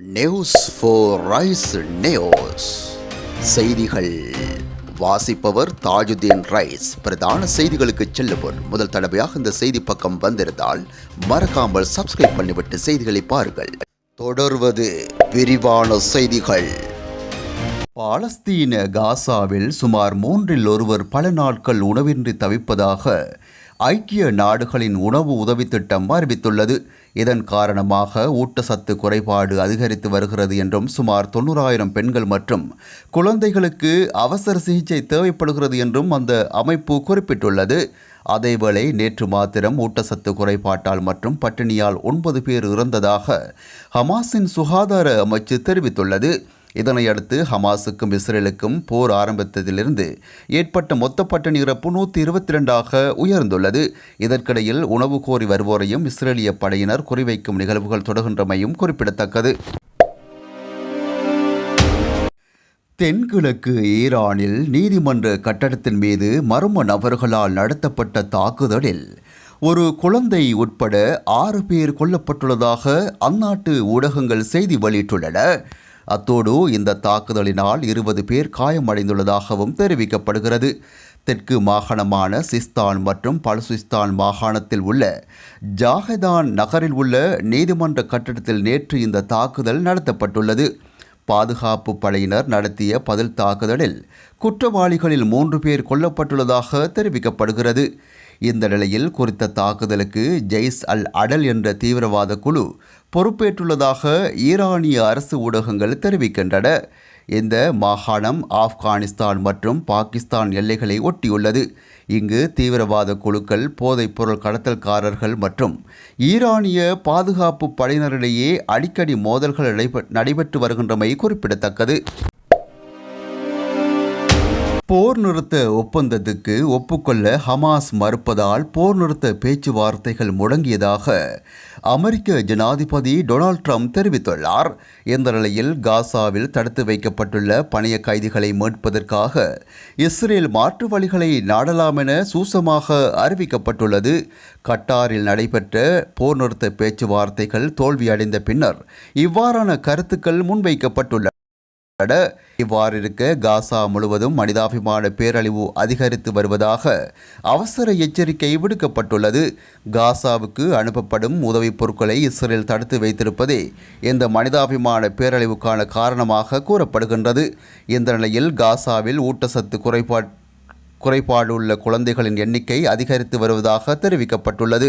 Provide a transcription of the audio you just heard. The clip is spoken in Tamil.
நியூஸ் ஃபோர் ரைஸ் நியூஸ் செய்திகள். வாசிப்பவர் தாஜுதீன் ரைஸ். பிரதான செய்திகளுக்கு செல்லுவோர். முதல் தடவையாக இந்த செய்தி பக்கம் வந்திருந்தால் மறக்காமல் சப்ஸ்கிரைப் பண்ணிவிட்டு செய்திகளை பாருங்கள். தொடர்வது விரிவான செய்திகள். பாலஸ்தீன காசாவில் சுமார் மூன்றில் ஒருவர் பல நாட்கள் உணவின்றி தவிப்பதாக ஐக்கிய நாடுகளின் உணவு உதவி திட்டம் அறிவித்துள்ளது. இதன் காரணமாக ஊட்டச்சத்து குறைபாடு அதிகரித்து வருகிறது என்றும் சுமார் தொண்ணூறாயிரம் பெண்கள் மற்றும் குழந்தைகளுக்கு அவசர சிகிச்சை தேவைப்படுகிறது என்றும் அந்த அமைப்பு குறிப்பிட்டுள்ளது. அதேவேளை நேற்று மாத்திரம் ஊட்டச்சத்து குறைபாட்டால் மற்றும் பட்டினியால் ஒன்பது பேர் இறந்ததாக ஹமாஸின் சுகாதார அமைச்சு தெரிவித்துள்ளது. இதனையடுத்து ஹமாஸுக்கும் இஸ்ரேலுக்கும் போர் ஆரம்பித்ததிலிருந்து ஏற்பட்ட மொத்த பட்டினி இறப்பு நூற்றி இருபத்தி ரெண்டாக உயர்ந்துள்ளது. இதற்கிடையில் உணவு கோரி வருவோரையும் இஸ்ரேலிய படையினர் குறிவைக்கும் நிகழ்வுகள் தொடர்கின்றமையும் குறிப்பிடத்தக்கது. தென்கிழக்கு ஈரானில் நீதிமன்ற கட்டடத்தின் மீது மர்ம நபர்களால் நடத்தப்பட்ட தாக்குதலில் ஒரு குழந்தை உட்பட ஆறு பேர் கொல்லப்பட்டுள்ளதாக அந்நாட்டு ஊடகங்கள் செய்தி வெளியிட்டுள்ளன. அத்தோடு இந்த தாக்குதலினால் இருபது பேர் காயமடைந்துள்ளதாகவும் தெரிவிக்கப்படுகிறது. தெற்கு மாகாணமான சிஸ்தான் மற்றும் பலுசிஸ்தான் மாகாணத்தில் உள்ள ஜாகதான் நகரில் உள்ள நீதிமன்ற கட்டடத்தில் நேற்று இந்த தாக்குதல் நடத்தப்பட்டுள்ளது. பாதுகாப்பு படையினர் நடத்திய பதில் தாக்குதலில் குற்றவாளிகளில் மூன்று பேர் கொல்லப்பட்டுள்ளதாக தெரிவிக்கப்படுகிறது. இந்த நிலையில் குறித்த தாக்குதலுக்கு ஜெய்ஸ் அல் அடல் என்ற தீவிரவாத குழு பொறுப்பேற்றுள்ளதாக ஈரானிய அரசு ஊடகங்கள் தெரிவிக்கின்றன. இந்த மாகாணம் ஆப்கானிஸ்தான் மற்றும் பாகிஸ்தான் எல்லைகளை ஒட்டியுள்ளது. இங்கு தீவிரவாத குழுக்கள் போதைப்பொருள் கடத்தல்காரர்கள் மற்றும் ஈரானிய பாதுகாப்பு படையினரிடையே அடிக்கடி மோதல்கள் நடைபெ- நடைபெற்று வருகின்றமை குறிப்பிடத்தக்கது. போர் நிறுத்த ஒப்பந்தத்துக்கு ஒப்புக்கொள்ள ஹமாஸ் மறுப்பதால் போர் நிறுத்த பேச்சுவார்த்தைகள் முடங்கியதாக அமெரிக்க ஜனாதிபதி டொனால்ட் ட்ரம்ப் தெரிவித்துள்ளார். இந்த நிலையில் காசாவில் தடுத்து வைக்கப்பட்டுள்ள பணைய கைதிகளை மீட்பதற்காக இஸ்ரேல் மாற்று வழிகளை நாடலாம் என சூசமாக அறிவிக்கப்பட்டுள்ளது. கட்டாரில் நடைபெற்ற போர் நிறுத்த பேச்சுவார்த்தைகள் தோல்வியடைந்த பின்னர் இவ்வாறான கருத்துக்கள் முன்வைக்கப்பட்டுள்ளன இவ்வாறு இருக்க காசா முழுவதும் மனிதாபிமான பேரழிவு அதிகரித்து வருவதாக அவசர எச்சரிக்கை விடுக்கப்பட்டுள்ளது. காசாவுக்கு அனுப்பப்படும் உதவிப் பொருட்களை இஸ்ரேல் தடுத்து வைத்திருப்பதே இந்த மனிதாபிமான பேரழிவுக்கான காரணமாக கூறப்படுகின்றது. இந்த நிலையில் காசாவில் ஊட்டச்சத்து குறைபாடு குறைபாடுள்ள குழந்தைகளின் எண்ணிக்கை அதிகரித்து வருவதாக தெரிவிக்கப்பட்டுள்ளது.